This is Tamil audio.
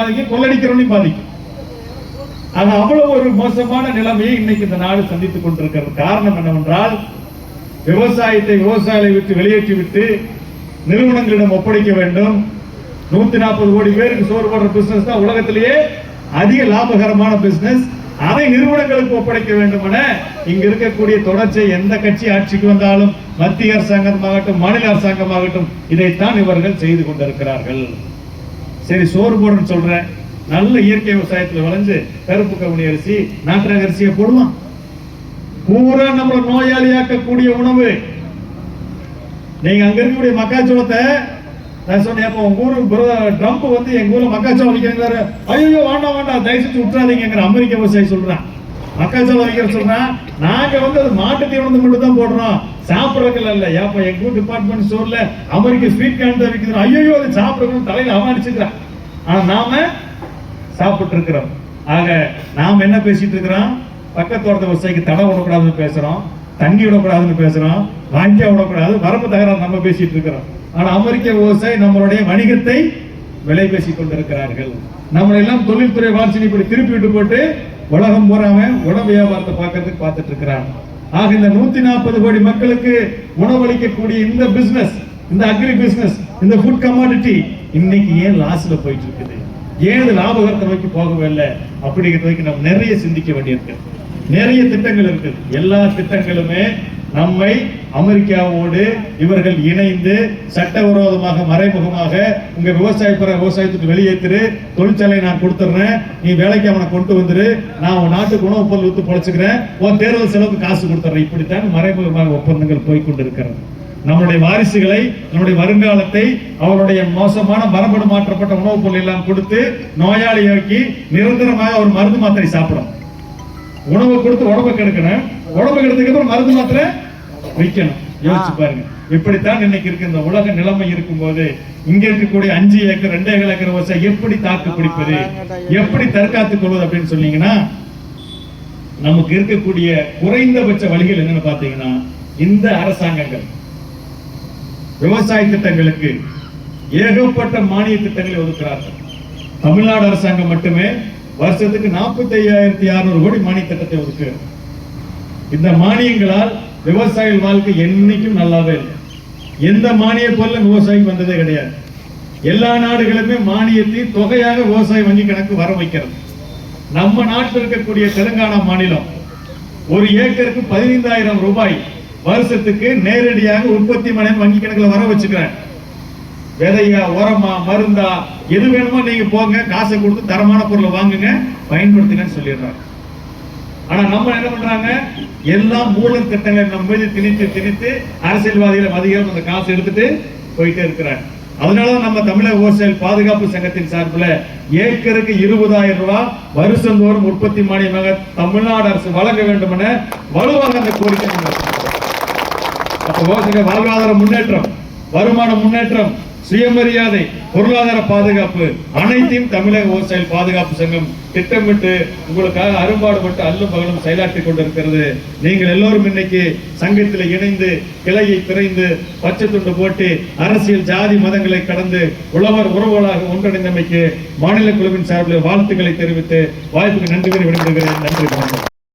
பாதிக்கும் கொள்ளடிக்கிறவனையும் பாதிக்கும் ஆக அவ்வளவு ஒரு மோசமான நிலைமையை இன்னைக்கு இந்த நாடு சந்தித்துக் கொண்டிருக்கிறது. காரணம் என்னவென்றால் விவசாயத்தை விவசாயிகளை விட்டு வெளியேற்றி விட்டு நிறுவனங்களிடம் ஒப்படைக்க வேண்டும். நூத்தி நாற்பது கோடி பேருக்கு சோறு போடுற பிசினஸ் தான் உலகத்திலேயே அதிக லாபகரமான பிசினஸ் அதை நிறுவனங்களுக்கு ஒப்படைக்க வேண்டும் என இங்க இருக்கக்கூடிய தொடர்ச்சி எந்த கட்சி ஆட்சிக்கு வந்தாலும் மத்திய அரசாங்கமாகட்டும் மாநில அரசாங்கமாகட்டும் இதைத்தான் இவர்கள் செய்து கொண்டிருக்கிறார்கள். சரி சோறு போடுறேன்னு சொல்றேன். நல்ல இயற்கை விவசாயத்துல விளைஞ்சு கருப்பு கவுனி அரிசி நாட்டு அரிசியை போடுவான் பூரா நம்மள நோயாளியாக்கக்கூடிய உணவு. நீங்க அங்க இருக்கக்கூடிய மக்காச்சோளத்தை நான் சொன்னேன் அப்போ உங்க ஊரு ட்ரம்ப் வந்து எங்க ஊர்ல மக்காச்சோளம் விற்கிறாரு. ஐயோ வேண்டாம் வேண்டாம் தயவு செஞ்சு விட்டுறாதீங்கிற அமெரிக்க விவசாயி சொல்றான். மக்காச்சோளம் வைக்கிற சொல்றான் நாங்க வந்து அது மாட்டு தீவனம் மட்டும் தான் போடுறோம். சாப்பிடறதுல இல்ல ஏப்பா எங்க டிபார்ட்மெண்ட் ஸ்டோர்ல அமெரிக்க ஸ்வீட் கார்ன் தான் ஐயோ அது சாப்பிடணும் தலையில அவன் அடிச்சுக்கிறான் ஆனா நாம சாப்பிட்டு இருக்கிறோம் ஆக நாம் என்ன பேசிட்டு இருக்கிறோம்? பக்கத்தோட்ட விவசாயிக்கு தடை விடக்கூடாதுன்னு பேசுறோம். தண்ணி விடக்கூடாதுன்னு பேசுறோம். வாங்கியா விடக்கூடாது. வரம்பு தகராறு நம்ம பேசிட்டு இருக்கிறோம். ஆனா அமெரிக்க விவசாயி நம்மளுடைய வணிகத்தை விலை பேசிக் கொண்டிருக்கிறார்கள். நம்மளை எல்லாம் தொழில்துறை வளர்ச்சி இப்படி திருப்பி விட்டு போட்டு உலகம் பூராம உணவு வியாபாரத்தை பார்க்கறதுக்கு பார்த்துட்டு இருக்கிறான் ஆக இந்த நூத்தி நாற்பது கோடி மக்களுக்கு உணவளிக்கக்கூடிய இந்த பிசினஸ் இந்த அக்ரி பிசினஸ் இந்த ஃபுட் கமாடிட்டி இன்னைக்கு ஏன் லாஸ்ல போயிட்டு இருக்குது ஏன் இது லாபகரத்தை நோக்கி போகவே இல்லை? அப்படிங்கிறத நோக்கி நம்ம நிறைய சிந்திக்க வேண்டியிருக்கு. நிறைய திட்டங்கள் இருக்கு. எல்லா திட்டங்களுமே நம்மை அமெரிக்காவோடு இவர்கள் இணைந்து சட்டவிரோதமாக மறைமுகமாக உங்க விவசாய பிற விவசாயத்துக்கு வெளியேற்று தொழிற்சாலை நான் கொடுத்துறேன் நீ வேலைக்கு அவனை கொண்டு வந்துரு நான் உன் நாட்டுக்கு உணவுப் பொருள் வித்து பொழைச்சுக்கிறேன் உன் தேர்தல் செலவுக்கு காசு கொடுத்துறேன். இப்படித்தான் மறைமுகமாக ஒப்பந்தங்கள் போய்கொண்டிருக்கிறது நம்முடைய வாரிசுகளை நம்முடைய வருங்காலத்தை அவருடைய மோசமான மரபணு மாற்றப்பட்ட உணவுப் பொருள் எல்லாம் கொடுத்து நோயாளியாக்கி நிரந்தரமாக ஒரு மருந்து மாத்திரை சாப்பிடும் உணவு கொடுத்து உடம்பை கெடுக்கணும். உடம்பை கெடுத்ததுக்கு அப்புறம் மருந்து மாத்திரை வைக்கணும். யோசிச்சு பாருங்க. இப்படித்தான் இன்னைக்கு இருக்கு இந்த உலக நிலைமை இருக்கும்போது இங்க இருக்கக்கூடிய அஞ்சு ஏக்கர் ரெண்டு ஏக்கர் ஏக்கர் விவசாயம் எப்படி தாக்கு பிடிப்பது? எப்படி தற்காத்துக் கொள்வது அப்படின்னு சொன்னீங்கன்னா நமக்கு இருக்கக்கூடிய குறைந்தபட்ச வழிகள் என்னன்னு பாத்தீங்கன்னா இந்த அரசாங்கங்கள். விவசாய திட்டங்களுக்கு ஏகப்பட்ட மானிய திட்டங்களை ஒதுக்குறார்கள். தமிழ்நாடு அரசாங்கம் மட்டுமே வருஷத்துக்கு நாற்பத்தி ஐயாயிரத்தி அறுநூறு கோடி மானிய திட்டத்தை ஒதுக்குகிறது இந்த மானியங்களால் விவசாயிகள் வாழ்க்கை என்னைக்கும் நல்லாவே இல்லை. எந்த மானிய பொருளும் விவசாயிக்கு வந்ததே கிடையாது. எல்லா நாடுகளுமே மானியத்தை தொகையாக விவசாய வங்கி கணக்கு வர வைக்கிறது. நம்ம நாட்டில் இருக்கக்கூடிய தெலுங்கானா மாநிலம் ஒரு ஏக்கருக்கு பதினைந்தாயிரம் ரூபாய் வருஷத்துக்கு நேரடியாக உற்பத்தி மனையின் வங்கி கணக்கில் வர வச்சுக்கிறேன் விதையா உரமா மருந்தா எது வேணுமோ நீங்க போங்க காசை கொடுத்து தரமான பொருளை வாங்குங்க பயன்படுத்துங்கன்னு சொல்லிடுறாங்க. ஆனா நம்ம என்ன பண்றாங்க? எல்லாம் ஊழல் திட்டங்களை நம்ம மீது திணித்து திணித்து அரசியல்வாதிகளை மதியம் அந்த காசு எடுத்துட்டு போயிட்டே இருக்கிறாங்க. அதனாலதான் நம்ம தமிழக விவசாயிகள் பாதுகாப்பு சங்கத்தின் சார்பில் ஏக்கருக்கு இருபதாயிரம் ரூபாய் வருஷந்தோறும் உற்பத்தி மானியமாக தமிழ்நாடு அரசு வழங்க வேண்டும் என வலுவாக அந்த கோரிக்கை அப்ப விவசாய வாழ்வாதார முன்னேற்றம் வருமான முன்னேற்றம் சுயமரியாதை பொருளாதார பாதுகாப்பு அனைத்தையும் தமிழக விவசாய பாதுகாப்பு சங்கம் திட்டமிட்டு உங்களுக்காக அரும்பாடுபட்டு அல்லும் பகலும் செயலாற்றிக் கொண்டிருக்கிறது. நீங்கள் எல்லோரும் இன்னைக்கு சங்கத்தில் இணைந்து கிளையை திரைந்து பச்சை துண்டு போட்டு அரசியல் ஜாதி மதங்களை கடந்து உழவர் உறவுகளாக ஒன்றிணைந்தமைக்கு மாநில குழுவின் சார்பில் வாழ்த்துக்களை தெரிவித்து வாய்ப்புக்கு நன்றி கூறி விடுகிறேன் நன்றி வணக்கம்.